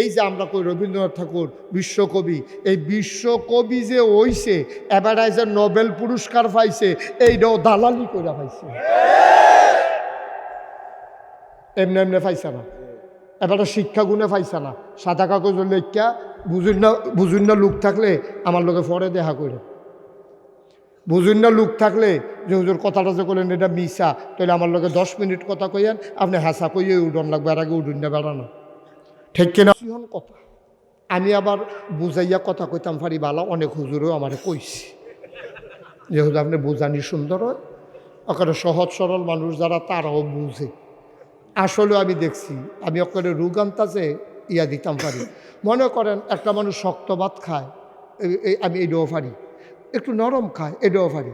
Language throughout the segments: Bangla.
এই যে আমরা কই রবীন্দ্রনাথ ঠাকুর, বিশ্বকবি, এই বিশ্বকবি যে এবার যে নোবেল পুরস্কার পাইছে, এইটাও দালালি করে পাইছে। এমনি এমনি পাইছে না? এবার শিক্ষা গুণে পাইছে না? সাদা কাগজ লেখা, বুঝুন না বুঝুন না লোক থাকলে আমার লোকে ফরে দেখা করে বুঝুন না লোক থাকলে যে হুজুর কথাটা যে করলেন এটা মিশা তাহলে আমার লোকে দশ মিনিট কথা কইয়েন, আপনি হাসা কইয়ে উডন লাগবে, আর আগে উডুন না, বেড়ানো। ঠিক কিনা? কথা? আমি আবার বুঝাইয়া কথা কইতাম পারি বালা, অনেক হুজুরও আমারে কইছি। যে হুজুর আপনি বুঝানি সুন্দর হয় সহজ সরল মানুষ যারা, তারাও বুঝে। আসলে আমি দেখছি, আমি ওখানে রুগান্তাজে ইয়া দিতাম পারি মনে করেন, একটা মানুষ শক্ত ভাত খায় আমি এটাও পারি একটু নরম খায়, এটাও পারি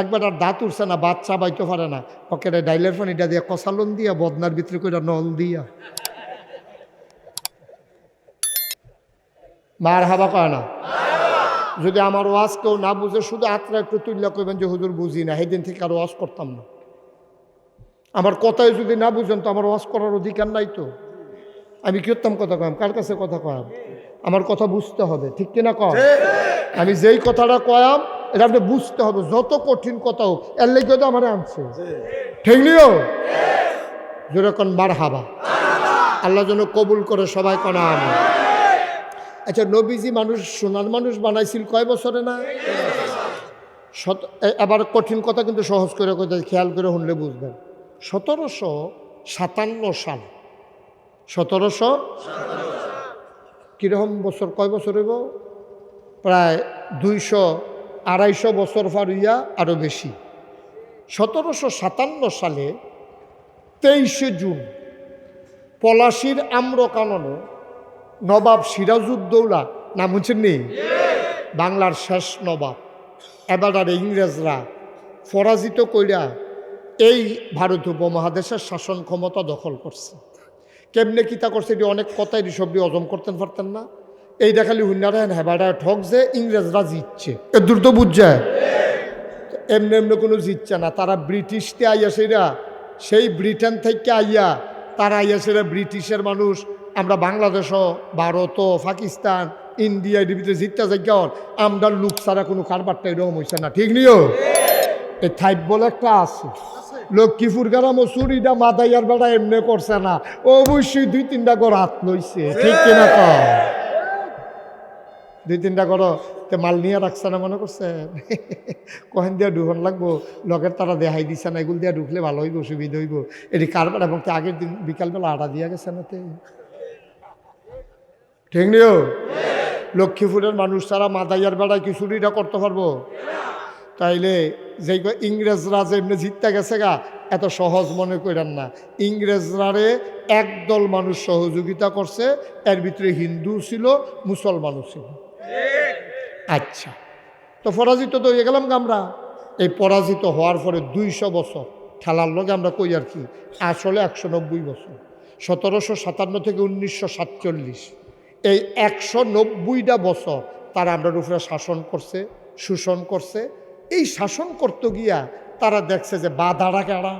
একবার আর দাঁত উঠছে না, বাচ্চা চাবাইতে পারে না। ওকে ডাইলের পানিটা দিয়ে কষালন দিয়া, বদনার ভিতরে করে নল দিয়া। মার হাবা কয় না? যদি আমার ওয়াজ কেউ না বুঝে শুধু আত্রা একটু তুললে কইবেন যে হুজুর বুঝি না সেদিন থেকে আর ওয়াজ করতাম না। আমার কথাই যদি না বুঝেন তো আমার ওয়াজ করার অধিকার নাই তো। আমি কি করতাম কথা কয়াম কার কাছে কথা কয়াম আমার কথা বুঝতে হবে ঠিক কিনা কম? আমি যেই কথাটা কয়াম এটা আপনি বুঝতে হবে যত কঠিন কথা হোক এর লেগে তো আমার আনছে। ঠিক নিও যেরকম বার হাবা আল্লাহ যেন কবুল করে সবাই কনা আমি আচ্ছা নবীজি মানুষ, সোনার মানুষ বানাইছিল কয় বছরে না? শত এবার কঠিন কথা কিন্তু সহজ করে কথা খেয়াল করে শুনলে বুঝবেন। সতেরোশো সাতান্ন সাল। সতেরোশো কীরকম বছর, কয় বছর হইব? প্রায় দুইশো আড়াইশো বছর পার হইয়া আরও বেশি। সতেরোশো সাতান্ন সালে তেইশে জুন, পলাশির আম্রকাননে নবাব সিরাজউদ্দৌলা নাম হচ্ছেন নেই বাংলার শেষ নবাব। এবার আর ইংরেজরা পরাজিত কইরা এই ভারত উপমহাদেশের শাসন ক্ষমতা দখল করছে। কেমনে কিতা করছে, এটি অনেক কথাই ঋষভটি হজম করতেন পারতেন না। এই দেখালি হুন্নারা হেবাডা ঠক যে ইংরেজরা জিতছে। এ দ্রুত বুঝছে? এমনি এমনি কোনো জিতছে না। তারা ব্রিটিশতে আইয়া সেরা, সেই ব্রিটেন থেকে আইয়া তারা আইয়া সেরা ব্রিটিশের মানুষ আমরা বাংলাদেশও ভারত, পাকিস্তান, ইন্ডিয়া, এর ভিতরে জিততে যাই কেমন আমরা লুক ছাড়া কোনো কারবারটা এরকম হয়েছে না। ঠিক নিও? এই থাইপ বলে একটা আছে। লক্ষ্মীপুর গ্রাম চুরিটা মাদাইয়ার বেড়া এমনি করছে না। অবশ্যই দুই তিনটা করে হাত লইছে। ঠিক কিনা কম দুই তিনটা করো তে মাল নিয়ে রাখছে না মনে করছে? কহেন দিয়া ঢুকন লাগবো লগের তারা দেখাই দিছে না, এগুলো দিয়া ঢুকলে ভালো হইব, সুবিধা হইব। এটি কারবার এবং তে আগের দিন বিকালবেলা আটা দিয়া গেছে না তে? ঠিক নিও? লক্ষ্মীপুরের মানুষ তারা মাদাইয়ার বেড়ায় কি চুরিটা করতে পারব? তাইলে যেই ইংরেজরা যে এমনি জিততে গেছে গা, এত সহজ মনে করেন না। ইংরেজরারে একদল মানুষ সহযোগিতা করছে, এর ভিতরে হিন্দু ছিল, মুসলমানও ছিল। আচ্ছা তো পরাজিত তো হয়ে গেলাম আমরা। এই পরাজিত হওয়ার পরে দুইশো বছর খেলার লগে আমরা কই আর কি? আসলে একশো নব্বই বছর। সতেরোশো সাতান্ন থেকে উনিশশো সাতচল্লিশ। এই একশো নব্বইটা বছর তারা আমরা উপরে শাসন করছে, শোষণ করছে। এই শাসন করতে গিয়া তারা দেখছে যে বাধারা কারা?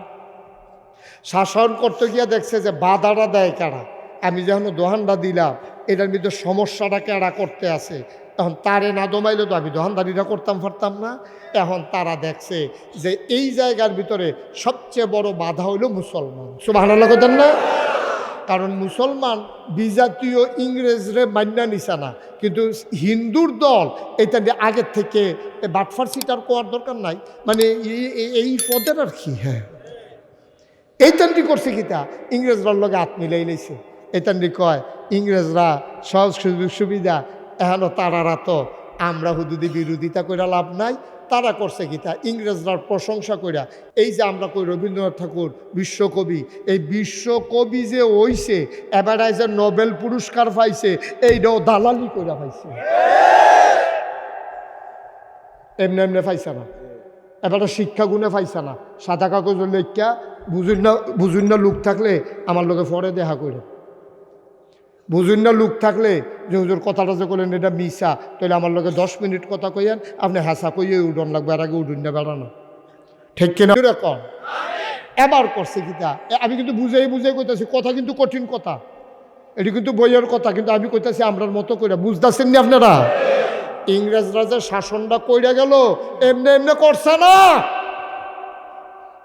শাসন করতে গিয়া দেখছে যে বাধাটা দেয় কারা? আমি যখন দোহানটা দিলাম, এটার মধ্যে সমস্যাটা কেডা করতে আছে? এখন তারে না দমাইলে তো আমি দোহানদারিটা করতাম পারতাম না। এখন তারা দেখছে যে এই জায়গার ভিতরে সবচেয়ে বড় বাধা হইল মুসলমান। সুবাহ না? কারণ মুসলমান বিজাতীয় ইংরেজরে মান্যা নিছে না। কিন্তু হিন্দুর দল, এটা আগের থেকে বাটফার সিটার কোয়ার দরকার নাই। মানে এই- পদের আর কি হ্যাঁ। এই তান্ডি করছে কিতা? ইংরেজরার লগে হাত মিলাই লাইছে এই তান্ডি কয়, ইংরেজরা সহজ সুযোগ সুবিধা এখনও তারারা তো আমরা হুদুদি বিরোধিতা করে লাভ নাই, তারা করছে কিতা ইংরেজরার প্রশংসা কইরা, এই যে আমরা কই রবীন্দ্রনাথ ঠাকুর, বিশ্বকবি, এই বিশ্বকবি যে এবারে যে নোবেল পুরস্কার পাইছে এইটাও দালালি কইরা পাইছে। এমনি এমনি পাইছে না? এবারে শিক্ষা গুণে পাইছে না? সাদা কাগজ লেখা বুঝুন না বুঝুন না লোক থাকলে আমার লোকে পরে দেখা করে বুঝুন না লোক থাকলে, যে হুজুর কথাটা যে করলেন এটা মিশা তাহলে আমার লোকে দশ মিনিট কথা কইয়েন, আপনি হাসা কইয়ে উডন লাগবে, আর আগে উডুন না বেড়ানো। ঠিক কিনা? এরকম এবার করছে এ- আমি কিন্তু বুঝাই বুঝাই কইতাছি, কথা কিন্তু কঠিন কথা। এটি কিন্তু বইয়ের কথা, কিন্তু আমি কইতাছি আমরার মতো কইরা, বুঝতেছেন নি আপনারা? ইংরেজরা যে শাসনটা কইরা গেল, এমনি এমনি করছে না।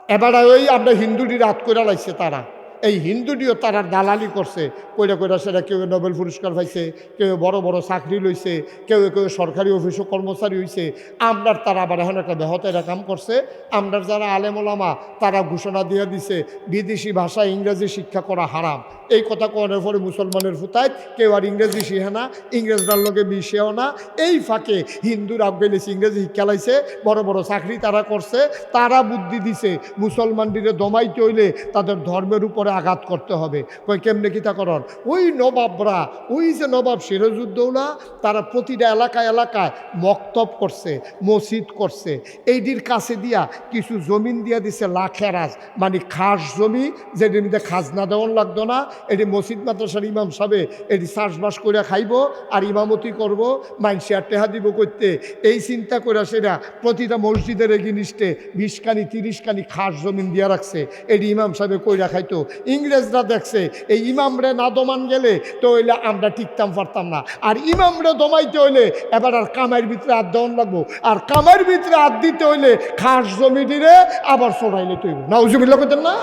এবার ওই আমরা হিন্দুটি রাত কইরা লাইছে তারা। এই হিন্দুটিও তারা দালালি করছে। কইরা কইরা সেটা কেউ নোবেল পুরস্কার পাইছে, কেউ বড় বড় চাকরি লইছে, কেউ কেউ সরকারি অফিসও কর্মচারী হইছে। আমরার তারা আবার এখন একটা বেহতেরা কাম করছে। আমরার যারা আলেমোলামা তারা ঘোষণা দিয়ে দিছে, বিদেশি ভাষা ইংরেজি শিক্ষা করা হারাম। এই কথা কোয়ানোর পরে মুসলমানের ফুতায়, কেউ আর ইংরেজি শিখে না, ইংরেজরার লোকে মিশেও না। এই ফাঁকে হিন্দুর আফগানিস ইংরেজি শিক্ষা লাইছে, বড় বড় চাকরি তারা করছে, তারা বুদ্ধি দিছে মুসলমানদের দমাইতে হইলে তাদের ধর্মের উপরে আঘাত করতে হবে। কই, কেমনে কিতা করন ওই নবাবরা, ওই যে নবাব সিরাজউদ্দৌলা, তারা প্রতিটা এলাকায় এলাকায় মক্তব করছে, মসজিদ করছে। এইটির কাছে দিয়া কিছু জমিন দিয়া দিছে লাখেরাজ মানে খাস জমি যেটির মধ্যে খাজনা দেওয়ান লাগতো না, এটি মসজিদ মাদ্রাসার ইমাম সাহেব এটি চাষবাস করে খাইব আর ইমামতি করব, মাইনসে আর টেহা দিব করতে এই চিন্তা করে সেটা প্রতিটা মসজিদের এগিনিস্টে বিশখানি, তিরিশখানি খাস জমিন দিয়া রাখছে। এটি ইমাম সাহেব কইরা খাইতো। ইংরেজরা দেখছে, এই ইমামরে না দমান গেলে তো হইলে আমরা টিকতাম পারতাম না। আর ইমামরে দমাইতে হইলে এবার আর কামাইয়ের ভিতরে হাত দেওয়ান লাগবো। আর কামের ভিতরে হাত দিতে হইলে খাস জমি দিলে আবার সরাইলে তৈব না উজুবিল্লা করতেন না?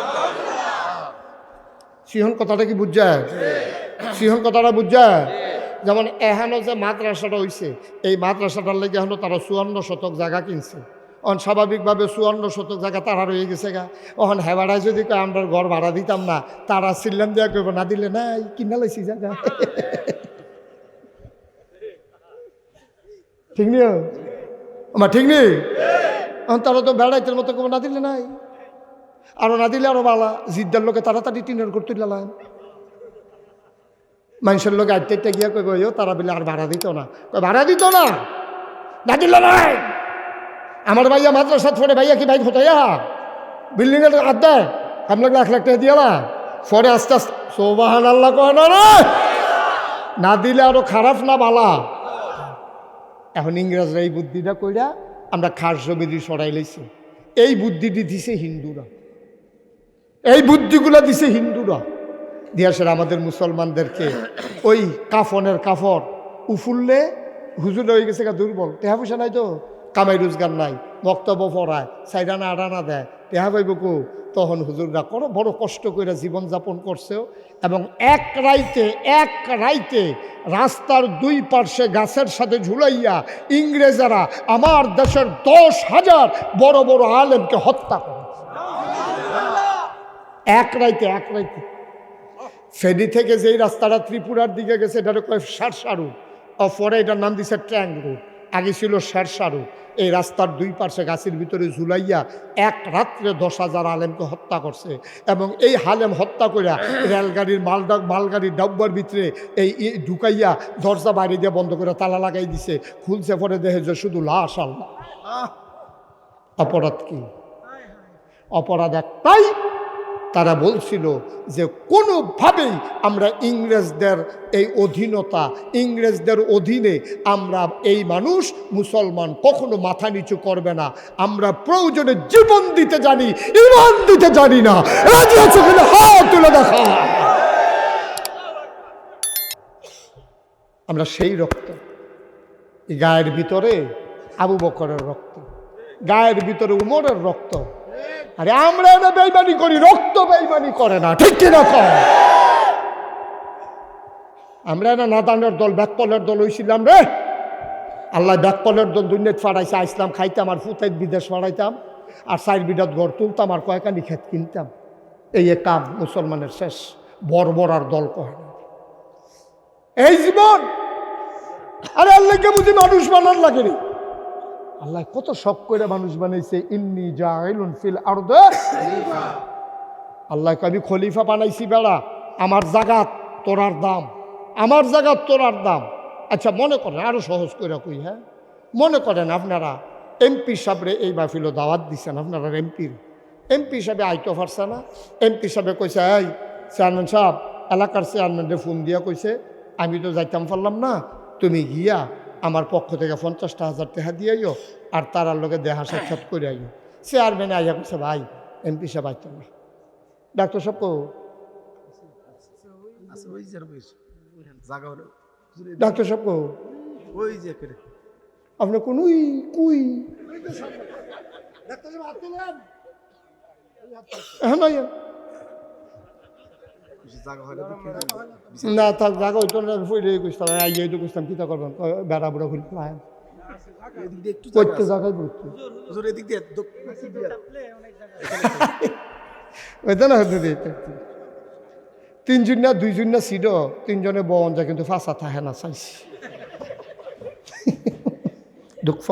সিহন কথাটা কি বুঝছে? সিহন কথাটা বুঝছে? যেমন এহানো যে মাদ্রাসাটা হইছে, এই মাদ্রাসাটার লেগে এখনও তারা চুয়ান্ন শতক জায়গা কিনছে। অন স্বাভাবিকভাবে চুয়ান্ন শতক জায়গা তারা রয়ে গেছে গা। অহন হেবাড়ায় যদি আমরা ঘর ভাড়া দিতাম না তারা সিল্লাম দেওয়া করব না দিলে নাই কিনা লাইছি জায়গা। ঠিক নিও আমার ঠিক নেই তারা তো বেড়াইতের মতো কেউ না দিলে নাই। আরও না দিলে আরও বালা জিদ্দার লোকে তাড়াতাড়ি টিনের করতে দিলাম মানুষের লোক আটতে গিয়া "ইয়ো, তারা বলে আর ভাড়া দিত না। কই ভাড়া দিত না? না দিল নাই। আমার ভাইয়া মাদ্রাসা ছোড়ে ভাইয়া কি ভাই হতাইয়া বিল্ডিং এর হাত দেয় আপনাকে লাখ লাখ টাকা দিয়ালা পরে আস্তে আস্তে সোবাহান আল্লাহ কয়, না না দিলে আরও খারাপ না বালা। এখন ইংরেজরা এই বুদ্ধিটা কইরা আমরা খাস জমিদি সরাই লাইছি। এই বুদ্ধিটি দিছে হিন্দুরা। এই বুদ্ধিগুলো দিছে হিন্দুরা। দিয়াসের আমাদের মুসলমানদেরকে ওই কাফনের কাফর উফুললে হুজুর হয়ে গেছে দুর্বল। টেহা পয়সা নাই তো? কামাই রোজগার নাই, বক্তব্য পড়ায় সাইডানা আডানা দেয়। টেহা পাইব কো, তখন হুজুররা করো, বড় কষ্ট করে জীবনযাপন করছেও। এবং এক রাইতে এক রাইতে রাস্তার দুই পার্শ্বে গাছের সাথে ঝুলাইয়া ইংরেজরা আমার দেশের দশ হাজার বড় বড় আলেমকে হত্যা করে। এক রাইতে এক রাইতে। ফেনি থেকে যেই রাস্তাটা ত্রিপুরার দিকে গেছে এটা কয় সারসারু। পরে এটার নাম দিছে ট্যাং রোড আগে ছিল সারসারু এই রাস্তার দুই পাশে গাছের ভিতরে ঝুলাইয়া এক রাত্রে দশ হাজার আলেমকে হত্যা করছে এবং এই হালেম হত্যা করে রেলগাড়ির মালডা, মালগাড়ির ডাব্বার ভিতরে এই ঢুকাইয়া দরজা বাইরে দিয়ে বন্ধ করে তালা লাগাই দিছে। খুলছে পরে দেখে যে শুধু লাশ আল্লাহ। অপরাধ কি? অপরাধ একটাই তারা বলছিল যে কোনোভাবেই আমরা ইংরেজদের এই অধীনতা, ইংরেজদের অধীনে আমরা এই মানুষ মুসলমান কখনো মাথা নিচু করবে না। আমরা প্রয়োজনে জীবন দিতে জানি, ইমান দিতে জানি না। তুলে দেখা। আমরা সেই রক্ত গায়ের ভিতরে আবু বকরের রক্ত, গায়ের ভিতরে উমরের রক্ত আরে আমরা না বেইমানি করি, রক্ত বেইমানি করে না, ঠিক কিনা কর আমরা না নাদানের দল ব্যাকপলের দল হইছিলাম রে। আল্লাহ ব্যাকপলের দল দুনিয়াত ফাড়াইছে, আইসলাম, খাইতাম, আর ফুতাইত বিদেশ ফাড়াইতাম, আর সাইড বিডাত ঘর তুলতাম, আর কয়েকানি খেত কিনতাম। এই কাম মুসলমানের শেষ বর্বর আর দল না। এই জীবন! আরে আল্লাহকে বুঝি মানুষ বানান লাগে রে। আল্লাহ কত শখ করে মানুষ বানাইছে ইন্নি জাইলুন ফিল আরদ। আল্লাহ কবি খলিফা বানাইছি বেড়া আমার জাগাত তোরার দাম আমার জাগাত তোরার দাম। আচ্ছা মনে করেন আরও সহজ করে কই হ্যাঁ? মনে করেন আপনারা এমপি সাহেবরে এই মাহফিলও দাওয়াত দিচ্ছেন আপনারা এমপির। এমপি সাহেবে আইতে পারছে না। এমপি সাহেবে কইছে এই চেয়ারম্যান সাহেব এলাকার চেয়ারম্যানরে ফোন দিয়া কইছে আমি তো যাইতাম পারলাম না তুমি গিয়া আমার পক্ষ থেকে পঞ্চাশটা হাজার টাকা দিয়ে আইও আর তারার লোকে দেহা সাক্ষাৎ করে আইও। চেয়ারম্যানে আইয়া কইছে ভাই এমপি সাহেব আইতাম না। ডাক্তার সাহেব কো জায়গা ডাক্তার সাহেব কো ওই যে এখানে আপনি কোনুই কুই? হ্যাঁ না। বেশি জায়গা কি হইতো না ফুইলে কইতাম আইয়ে তো করবেন বেড়া ফুল এদিক দিয়ে করতে। জায়গায়। ওইটা না হতে দিতে তিনজন না দুইজন না ছিল তিনজনে বন যায় কিন্তু ফাঁসা থাকে না চাইছি দুঃখ।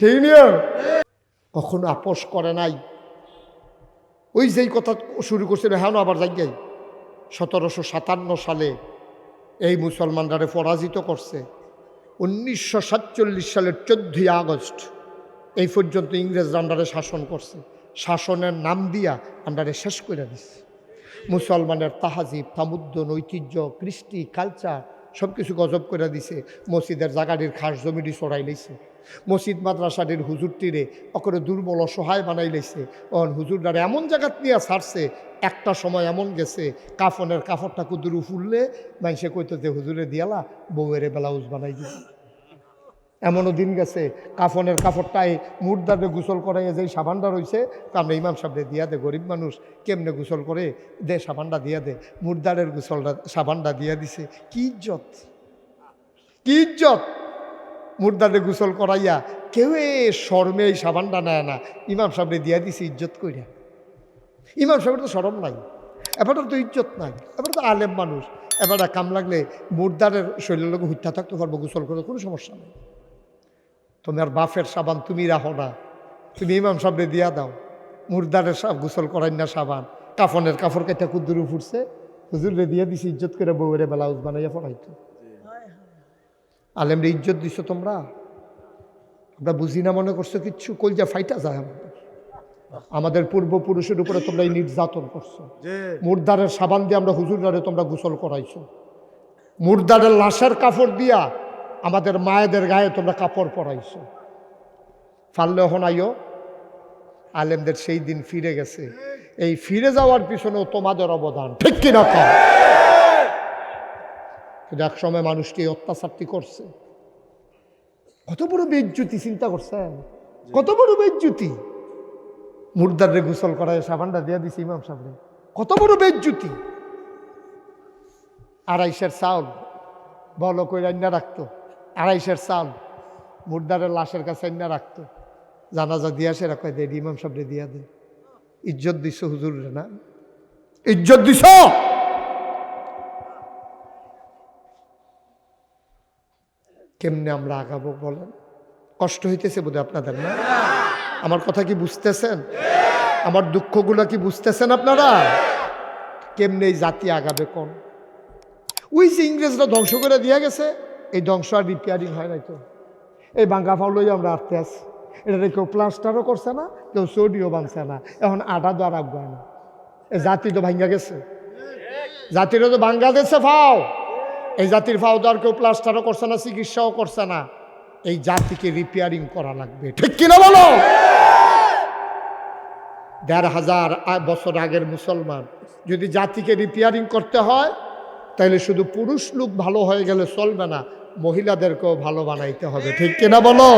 ঠিক নিও কখনো আপোষ করে নাই ওই যেই কথা শুরু করছিল হ্যাঁ আবার যাই সতেরোশো সাতান্ন সালে এই মুসলমানরা পরাজিত করছে। উনিশশো সাতচল্লিশ সালের চোদ্দই আগস্ট এই পর্যন্ত ইংরেজরা আন্ডারে শাসন করছে। শাসনের নাম দিয়া আন্ডারে শেষ করে দিচ্ছে মুসলমানের তাহাজিব, তামুদ্দন, ঐতিহ্য, কৃষ্টি, কালচার সব কিছু গজব করে দিছে। মসজিদের জাগাটির খাস জমিটি চড়াই লইছে। মসজিদ মাদ্রাসাটির হুজুরটিরে অকরে দুর্বল অসহায় বানাই লাইছে। অন হুজুরডারে এমন জায়গাত নিয়ে ছাড়ছে, একটা সময় এমন গেছে, কাফনের কাপড়টা কুদুরু ফুললে মানুষে কইতো যে, হুজুরে দিয়ালা, বউয়েরে ব্লাউজ বানাই দিছে এমনও দিন গেছে, কাফনের কাপড়টাই মুর্দারে গোসল করাইয়ে যে সাবানটা রয়েছে তা আমরা ইমাম সাহেবরে দিয়া দে, গরিব মানুষ, কেমনে গোসল করে দে, সাবানটা দিয়া দে, মুর্দারের গোসলটা, সাবানটা দিয়া দিছে। কি ইজ্জত! কি ইজ্জত! মুর্দারে গোসল করাইয়া কেউ শর্মে এই সাবানটা নেয় না। ইমাম সাহেবরে দিয়া দিছে ইজ্জত কইরা। ইমাম সাহেবের তো সরম নাই। এবার তো ইজ্জত নাই। এবার তো আলেম মানুষ। এবার কাম লাগলে মুর্দারের শরীরের লোক হত্যা থাকতে পারব, গোসল করে কোনো সমস্যা নেই। তোমার বাফের সাবান তুমি রাখো না। তুমি ইমাম সাহেবরে দিয়া দাও। মুর্দারের সাব গোসল করাই না সাবান। কাফনের কাপড় কেটে কুদ্দুরু ফুটছে। হুজুরে দিয়ে দিছি ইজ্জত করে বউরে ব্লাউজ বানাইয়া পড়াইতো আলেমরে ইজ্জত দিছো তোমরা? আমরা বুঝি না মনে করছ কিচ্ছু? কলজা ফাইটা যায় আমাদের। আমাদের পূর্বপুরুষের উপরে তোমরা এই নির্যাতন করছ। মুর্দারের সাবান দিয়ে আমরা হুজুরারে তোমরা গোসল করাইছো। মুর্দারের লাশের কাপড় দিয়া আমাদের মায়েদের গায়ে তোমরা কাপড় পরাইছো। ফাললে হনাইও আলেমদের সেই দিন ফিরে গেছে। এই ফিরে যাওয়ার পিছনেও তোমাদের অবদান। ঠিক কিনা কিন্তু এক সময় মানুষকে অত্যাচারটি করছে। কত বড় বেজ্জুতি, চিন্তা করছেন? কত বড় বেজ্জুতি। মুর্দারে গোসল করায় সাবানটা দিয়ে দিছে ইমাম সাহেবরে। কত বড় বেজ্জুতি। আড়াইশের চাউল বলো কই রান্না রাখতো। আড়াইশের চাউল মুর্দারের লাশের কাছে রান্না রাখতো। জানাজা দিয়া সেরা রাখা দে ইমাম সাহেবরে দিয়া দে ইজ্জত দিছ হুজুরে না? ইজ্জত দিছ! কেমনে আমরা আগাবো বলেন? কষ্ট হইতেছে বোধহয় আপনাদের, না? আমার কথা কি বুঝতেছেন? আমার দুঃখগুলো কি বুঝতেছেন আপনারা? কেমনে এই জাতি আগাবে কোন? ওই যে ইংরেজরা ধ্বংস করে দিয়ে গেছে, এই ধ্বংস আর রিপেয়ারিং হয় নাই তো। এই বাঙ্গা ফাউলই আমরা আটতে আছি। এটা কেউ প্লাস্টারও করছে না, কেউ সোডিও বানছে না। এখন আটা আর আগুয়া না। জাতি তো ভাঙ্গা গেছে। জাতিরও তো বাংলাদেশে ফাও। এই জাতির ফাউদার কেউ প্লাস্টারও করছে না, চিকিৎসাও করছে না। এই জাতিকে রিপেয়ারিং করা লাগবে। ঠিক কিনা বলো? দেড় হাজার বছর আগের মুসলমান যদি জাতিকে রিপেয়ারিং করতে হয় তাহলে শুধু পুরুষ লোক ভালো হয়ে গেলে চলবে না, মহিলাদেরকেও ভালো বানাইতে হবে। ঠিক কিনা বলো?